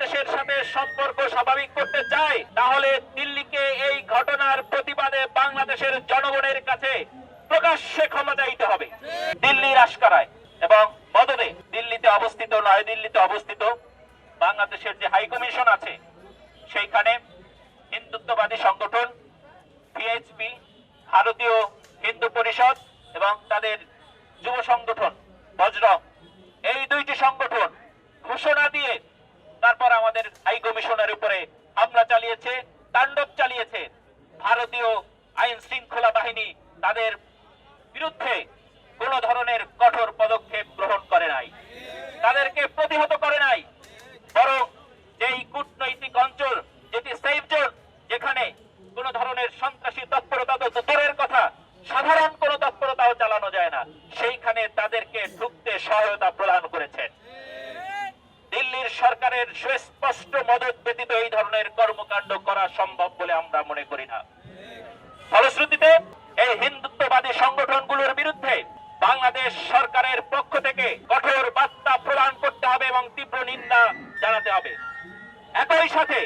বাংলাদেশের সাথে সম্পর্ক স্বাভাবিক করতে চায়, তাহলে দিল্লিকে এই ঘটনার প্রতিবাদে বাংলাদেশের জনগণের কাছে প্রকাশ্যে ক্ষমা চাইতে হবে। দিল্লির আশকারায় এবং মদনে দিল্লিতে অবস্থিত নয়, দিল্লিতে অবস্থিত বাংলাদেশের যে হাই কমিশন আছে, সেইখানে হিন্দুত্ববাদী সংগঠন পিএইচপি ভারতীয় হিন্দু পরিষদ এবং তাদের যুব সংগঠন তারপর আমাদের হাই কমিশনের উপরে হামলা চালিয়েছে, তাণ্ডব চালিয়েছে। ভারতীয় আইন শৃঙ্খলা বাহিনী তাদের বিরুদ্ধে কোন ধরনের কঠোর পদক্ষেপ গ্রহণ করে নাই। তাদেরকে প্রতিহত করে নাই। বরং যেই কূটনৈতিক অঞ্চল, যেটি সেফ জোন যেখানে কোন ধরনের সন্ত্রাসী তৎপরতা তো দূরের কথা, সাধারণ কোন তৎপরতাও চালানো যায় না, সেইখানে তাদেরকে ঢুকতে সহায়তা প্রদান সরকারের সুস্পষ্ট মদত ব্যতীত এই ধরনের কর্মকাণ্ড করা সম্ভব বলে আমরা মনে করি না। ফলশ্রুতিতে, এই হিন্দুত্ববাদী সংগঠনগুলোর বিরুদ্ধে বাংলাদেশ সরকারের পক্ষ থেকে কঠোর বার্তা প্রদান করতে হবে এবং তীব্র নিন্দা জানাতে হবে। একই সাথে,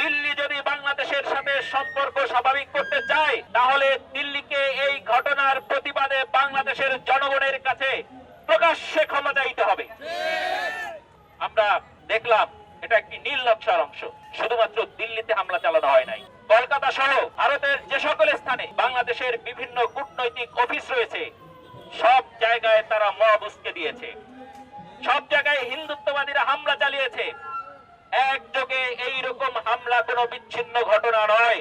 দিল্লি যদি বাংলাদেশের সাথে সম্পর্ক স্বাভাবিক করতে চায়, তাহলে দিল্লিকে এই ঘটনার প্রতিবাদে বাংলাদেশের জনগণের কাছে প্রকাশ্যে ক্ষমা চাইতে হবে। আমরা দেখলাম এটা একটি নীল নকশার অংশ। শুধুমাত্র দিল্লিতে হামলা চালানো হয় নাই। কলকাতা সহ ভারতের যে সকল স্থানে বাংলাদেশের বিভিন্ন কূটনৈতিক অফিস রয়েছে, সব জায়গায় তারা মব উস্কে দিয়েছে। সব জায়গায় হিন্দুত্ববাদীরা হামলা চালিয়েছে। একযোগে এইরকম হামলা কোনো বিচ্ছিন্ন ঘটনা নয়।